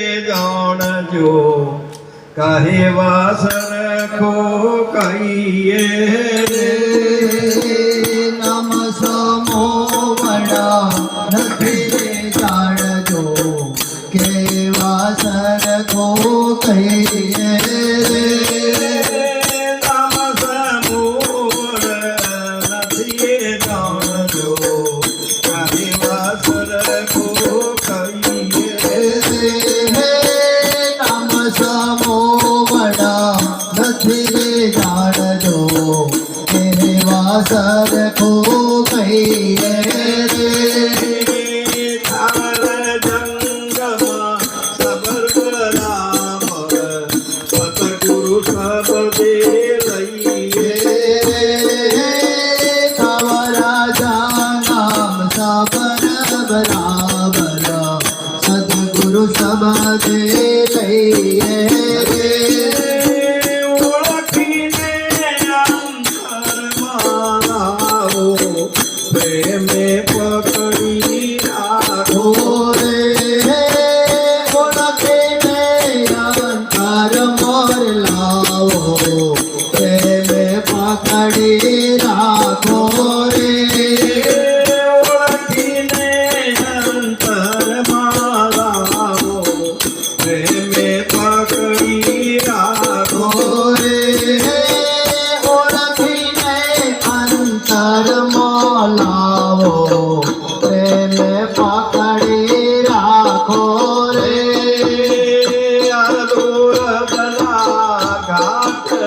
જાણજો કહેવા સરખો કહીએ નમ સમો વડા નથી રે જાણજો કેવા સરખો કહીએ રે. સમો વડા નથી રે જાણજો કેવા સરખો કહીએ રે થાર સમાજે લઈએ પકડી રે